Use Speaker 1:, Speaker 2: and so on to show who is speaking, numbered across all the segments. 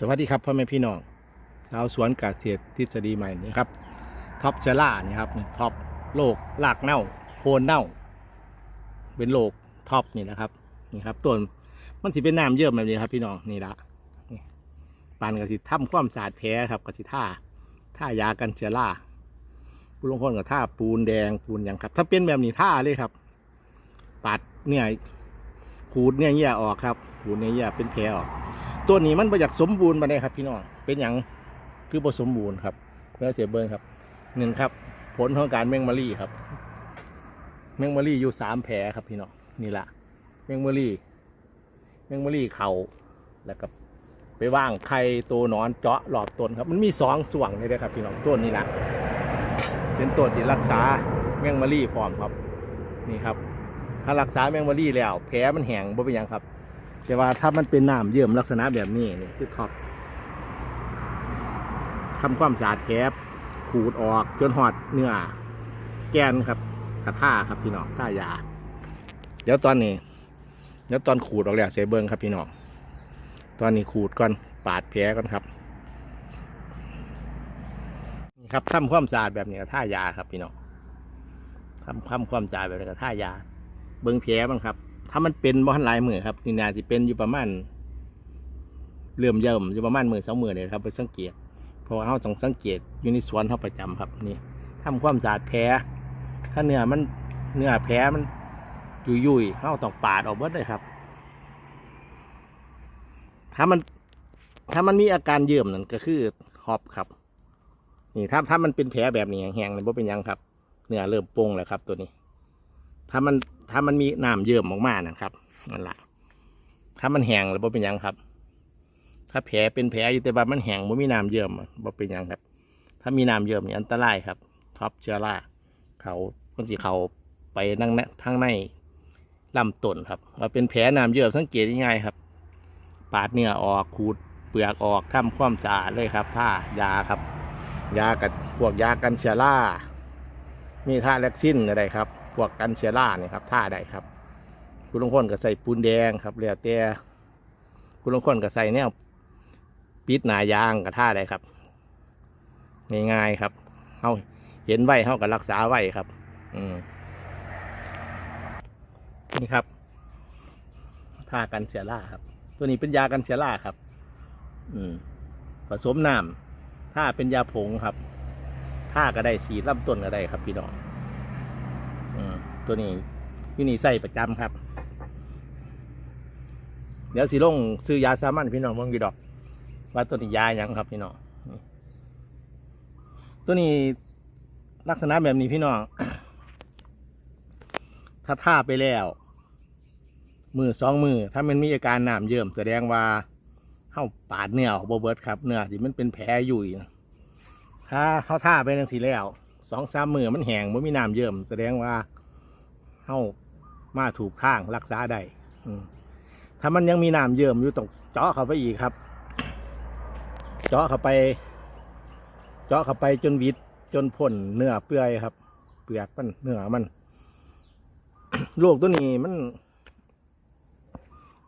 Speaker 1: สวัสดีครับพ่อแม่พี่น้องชาวสวนเกษตรทฤษฎีใหม่นี่ครับท็อปเชล่านี่ครับท็อปโรครากเน่า โคนเน่า เป็นโรคท็อปนี่นะครับนี่ครับต้นมันสิเป็นน้ำเยื่อแบบนี้ครับ พี่น้องนี่ละนี่ปานกสิทำความสะอาดแผลครับกสิท่าท่ายากันเชื้อราผู้ลงคนกับท่าปูนแดงปูนหยังครับ ถ้าเป็นแบบนี้ท่าเลยครับ ปัดเนี่ยขูดเนี่ยเยี่ยออกครับขูดเนี่ยเยี่ยเป็นแผลออก ตัวนี้มันประยักสมบูรณ์มาได้ครับ พี่น้องเป็นอย่างคือผสมบูรณ์ครับเพื่อเสียเบิร์นครับหนึ่งครับ ผลของการแมงมารีครับ แมงมารีอยู่สามแผลครับพี่น้องนี่ละแมงมารีแมงมารีเขาแล้วก็ไปว่างไข่ตัวนอนเจาะหลอดต้นครับ มันมีสองส่วงเลยนะครับพี่น้องต้นนี้ละเป็นต้นที่รักษาแมงมารีพร้อมครับ นี่ครับ ถ้ารักษาแมงมารีแล้ว แผลมันแห้งบ่เป็นยังครับ แต่ว่าถ้ามันเป็นน้ำเยื่อมลักษณะแบบนี้นี่คือท็อปทำความสะอาดแผลขูดออกจนหอดเนื้อ แกนครับกระท่าครับพี่น้องท่ายา เดี๋ยวตอนนี้ เดี๋ยวตอนขูดออกแล้วเสเบิงครับพี่น้องตอนนี้ขูดก่อนปาดแผลก่อนครับนี่ครับทำความสะอาดแบบนี้กับท่ายาครับพี่น้องทำทำความสะอาดแบบนี้กับท่ายา เบิ้งแผลมันครับ ถ้ามันเป็นบ่ทันหลายมือครับนี่นาสิเป็นอยู่ประมาณเริ่มเยิ่มอยู่ประมาณมือสองมือเลยครับไปสังเกตเพราะว่าเขาต้องสังเกตอยู่ในสวนเขาประจำครับนี่ทำความสะอาดแผลถ้าเนื้อมันเนื้อแผลมันยุยยุยเขาต้องปาดออกเบิดเลยครับ ถ้ามัน ถ้ามันมีอาการเยิ่มนั่นก็คือหอบครับ นี่ถ้าถ้ามันเป็นแผลแบบนี้แห้งๆเลยบ่เป็นยังครับ เนื้อเริ่มโป่งแล้วครับ ตัวนี้ ถ้ามัน ถ้ามันมีน้ำเยิ้มออกมานะครับนั่นแหละถ้ามันแห้งแล้วบ่เป็นยังครับ ถ้าแผลเป็นแผลอยู่แต่ว่ามันแห้งบ่มีน้ำเยิ้มอะบ่เป็นยังครับ ถ้ามีน้ำเยิ้มนี่อันตรายครับท็อปเชื้อราเขาคนสิเขาไปนั่งในทางในลำต้นครับว่าเป็นแผลน้ำเยิ้มสังเกตง่ายครับ ปาดเนื้อออกขูดเปลือกออกทำความสะอาดเลยครับท่ายาครับ ยากับพวกยากันเชื้อรามีท่าแล็กซินอะไรครับ พวกกันเชื้อราเนี่ยครับท่าได้ครับ คุณลุงคนก็ใส่ปูนแดงครับเรียแต่คุณลุงคนก็ใส่แนวปิดหนายางกับท่าได้ครับง่ายๆครับเฮาเห็นไว้เฮาก็รักษาไว้ครับ อืมนี่ครับท่ากันเชื้อราครับ ตัวนี้เป็นยากันเชื้อราครับ อืมผสมน้ำถ้าเป็นยาผงครับ ถ้าก็ได้สีลำต้นก็ได้ครับพี่น้อง ตัวนี้ยูนี่ใส่ประจำครับ เดี๋ยวสีลงซื้อยาสามัญพี่น้องเบิ่งกีดอก ว่าตัวนี้ยาหยังครับพี่น้องตัวนี้ลักษณะแบบนี้พี่น้องถ้าท่าไปแล้ว มือสองมือถ้ามันมีอาการหน้ำเยิ้มแสดงว่าเข้าปาดเนื้อออกบ่เบิดครับเนื้อที่มันเป็นแผลอยู่ถ้าเขาท่าไปจังสีแล้วสองสามมือมันแห้งมันมีหน้ำเยิ้มแสดงว่า เข้ามาถูกข้างรักษาได้ถ้ามันยังมีน้ำเยิ้มอยู่ต้องเจาะเข้าไปอีกครับ เจาะเข้าไป เจาะเข้าไปจนวิดจนพ่นเนื้อเปื่อยครับ เปลือกมันเนื้อมันโรคตัวนี้มัน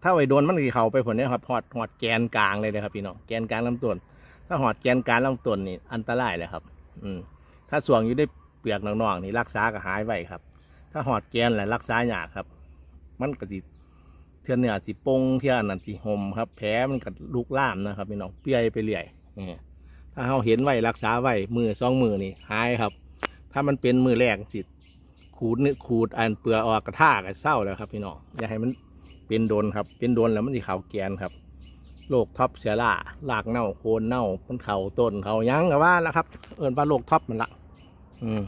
Speaker 1: ถ้าไว้โดนมันกี่เขาไปผลเนี่ยครับหอดหอดแกนกลางเลยนะครับพี่น้องแกนกลางลำต้นถ้าหอดแกนกลางลำต้นนี่อันตรายเลยครับ อืมถ้าส่วงอยู่ได้เปลือกนองๆนี่รักษาก็หายไวครับ ถ้าหอดแกนแหละรักษายากครับ มันก็สิเทือนเนื้อสิปงเทือนนั่นสิห่มครับแผลมันก็ลุกล่ามนะครับพี่น้องเปื่อยไปเรื่อยนี่ถ้าเราเห็นไว้รักษาไว้มือสองมือนี่หายครับ ถ้ามันเป็นมือแรกสิขูดเนื้อขูดอันเปลือกออกกระท่ากับเศร้าแล้วครับพี่น้องอย่าให้มันเป็นโดนครับ เป็นโดนแล้วมันสิเขาแกนครับโรคท็อปเชื้อราลากเน่าโคนเน่ามันเขาต้นเขายั้งกับว่าแล้วครับ เอินว่าโรคท็อปมันละ อืม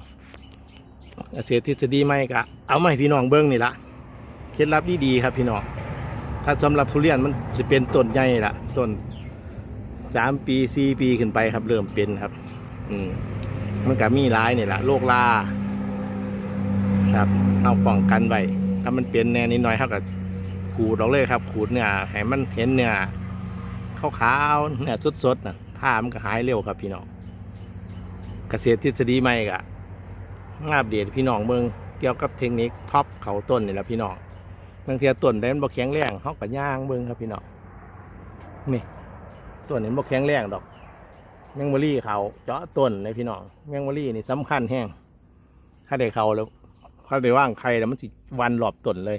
Speaker 1: เกษตรทฤษฎีใหม่ก็เอามาให้พี่น้องเบิ้งนี่ละเคล็ดลับดีๆครับพี่น้องถ้าสำหรับทุเรียนมันจะเป็นต้นใหญ่ละต้นสามปีสี่ปีขึ้นไปครับ เริ่มเป็นครับ อืมมันก็มีหลายนี่แหละโรคลาครับเอาป้องกันไว้ถ้ามันเป็นแน่นิดหน่อยเท่ากับขูดออกเลยครับขูดเนี่ยให้มันเห็นเนี่ยขาวๆเนี่ยสดๆนะผ้ามันก็หายเร็วครับพี่น้องเกษตรทฤษฎีใหม่กะ อัปเดตพี่น้องเมืองเกี่ยวกับเทคนิคท็อปเขาต้นนี่แหละพี่น้องบางทีต้นได้มันบ่แข็งแรงเขาก็ย่างเบิ่งครับพี่น้องนี่ตัวนี้บ่แข็งแรงดอก แมงมะลี่เขาเจาะต้นเลยพี่น้องแมงมะลี่นี่สำคัญแห้งถ้าได้เขาแล้วถ้าได้ว่างใครแล้วมันสิวันหลอบต้นเลย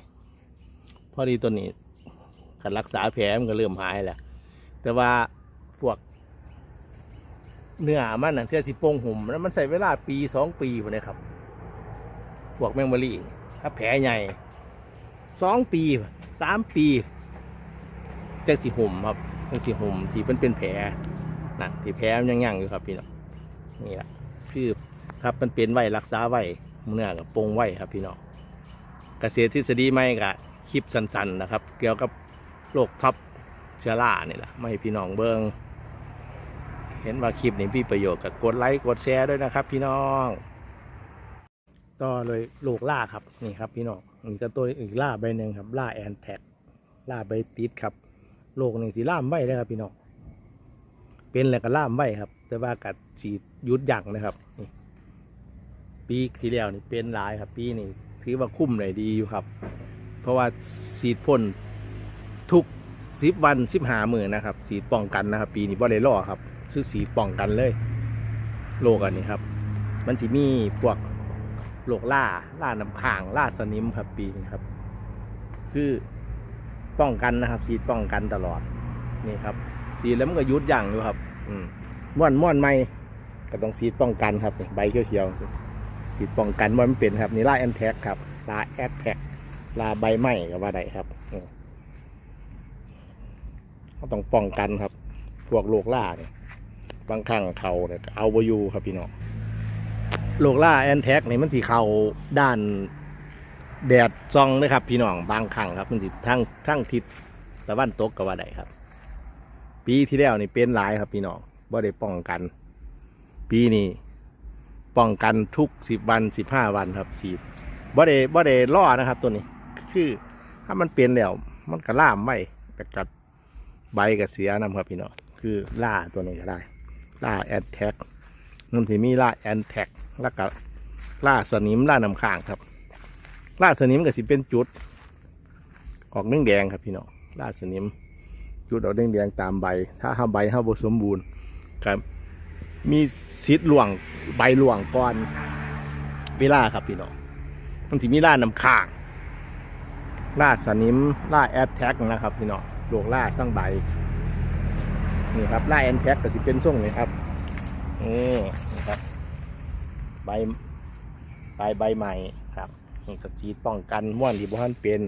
Speaker 1: พอดีตัวนี้การรักษาแผลมันก็เริ่มหายแหล้วแต่ว่าพวก เนื้อมันน่ะเทือสิโป่งหุ่มแล้วมันใส่เวลาปีสองปีพอนี้ครับพวกแมงมะลีถ้าแผลใหญ่สองปีสามปีจักสิหุ่มครับจักสิหุ่มที่มันเป็นแผลนั่นที่แผลยังยังอยู่ครับพี่น้องนี่แหละคือถ้ามันเป็นไว้รักษาไว้เนื้อกับปงไว้ครับพี่น้องเกษตรทฤษฎีใหม่กับคลิปสั้นๆนะครับ เกี่ยวกับโรคท็อปเชื้อรานี่แหละไม่พี่น้องเบิ้ง เห็นว่าคลิปนี้มีประโยชน์ก็กดไลค์กดแชร์ด้วยนะครับ พี่น้องต่อเลยลูกล่าครับนี่ครับพี่น้องนี่ก็ตัวอีกล่าใบหนึ่งครับล่าแอนแท็กล่าใบติดครับโลกหนึ่งสีล่ามไว้เลยครับพี่น้องเป็นแล้วก็ล่ามไว้ครับ แต่ว่ากัดสีหยุดยั้งนะครับนี่ปีที่แล้วนี่เป็นหลายครับ ปีนี้ถือว่าคุ้มเลยดีอยู่ครับ เพราะว่าสีดพ่นทุกสิบวันสิบหาหมื่นนะครับสีดป้องกันนะครับ ปีนี้บ่ได้ล่อครับ ซื้อสีป้องกันเลยโลกอันนี้ครับ มันสิมีพวกโลกล่าล่าน้ำค้างล่าสนิมครับปีนี้ครับ คือป้องกันนะครับสีป้องกันตลอดนี่ครับ สีแล้วมันก็ยุดอยั้งอยู่ครับ อืมม่วนม่วนไม่ก็ต้องสีป้องกันครับ ใบเขียวๆสีป้องกันมันเป็นครับนี่ล่าแอนแท็กครับล่าแอดแท็กล่าใบไม้ก็ว่าได้ครับเขาต้องป้องกันครับ พวกโลกล่าเนี่ย บางครั้งเขาเนี่ยเอาบอยู่ครับพี่น้องโลกล่าแอนแท็กนี่มันสีเขาด้านแดดซองนะครับ พี่น้องบางครั้งครับ มันสิทั้งทั้งทิศตะวันตกกับว่าใดครับ ปีที่แล้วนี่เป็นหลายครับพี่น้องบ่ได้ป้องกัน ปีนี้ป้องกันทุกสิบวันสิบห้าวันครับสีดบ่ได้บ่ได้ล่อนะครับ ตัวนี้ คือถ้ามันเป็นแล้วมันก็ล่ามไม่แต่กัดใบกับเสียนำครับพี่น้องคือล่าตัวนี้ก็ได้ ล่าแอนแท็กนั่นที่มีล่าแอนแท็กแล้วก็ล่าสนิมล่าน้ำค้างครับล่าสนิมก็สิเป็นจุด ออกแดงๆครับพี่น้องล่าสนิม จุดออกแดงๆตามใบ ถ้าห้าใบห้าบสมบูรณ์ครับมีซิดหลวงใบหลวงก่อนเวลาครับพี่น้องมันสิมีล่าน้ำค้างล่าสนิมล่าแอดแท็กนะครับพี่น้องโลกล่าทั้างใบ นี่ครับล่าแอนแท็กก็สิเป็นส่งนี่ครับนี่นะครับใบใบใบใหม่ครับนี่ก็จีดป้องกันม่วนที่บ้านเป็น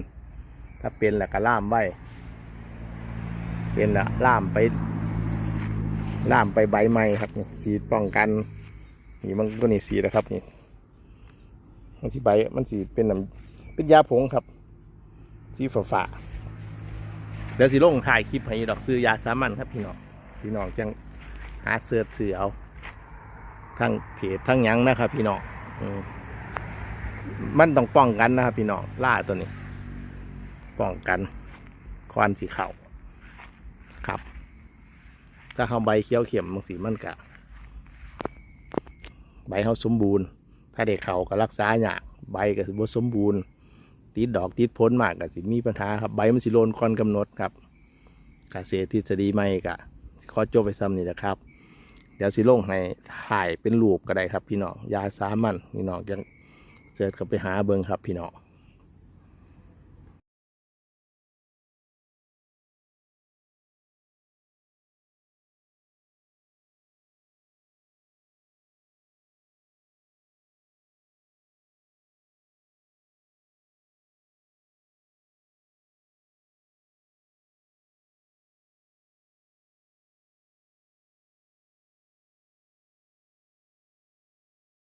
Speaker 1: ถ้าเป็นแหล้วก็ล่ามไว้เป็นละล่ามไป ล่ามไปใบใหม่ครับนี่สีป้องกันนี่มันก็นี่สีนะครับนี่มันสีใบมันสีเป็นน้ำเป็นยาผงครับสีฝาฝาเดี๋ยวสิลงถ่ายคลิปให้ดอกซื้อยาสามัญครับพี่น้อง พี่น้องจังหาเสิร์ชซื้อเอาทั้งเพจทั้งยังนะครับ พี่น้องอมันต้องป้องกันนะครับ พี่น้องล่าตัวนี้ ป้องกันควันสีเขาครับ ถ้าเขาใบเขียวเข็มบางสีมันกะใบเขาสมบูรณ์ ถ้าเด็กเขาก็รักษาหยากใบก็สิบ่สมบูรณ์ ติดดอกติดผลมากก็สิมีปัญหาครับ ใบมันสิโลนคอนกำหนดครับเกษตรทฤษฎีใหม่กะ ขอจบไปซ้ำนี่นะครับ เดี๋ยวสิลงให้ถ่ายเป็นรูปก็ได้ครับพี่น้องยาสามัญพี่น้องยังเสิร์ชกับไปหาเบิงครับพี่น้อง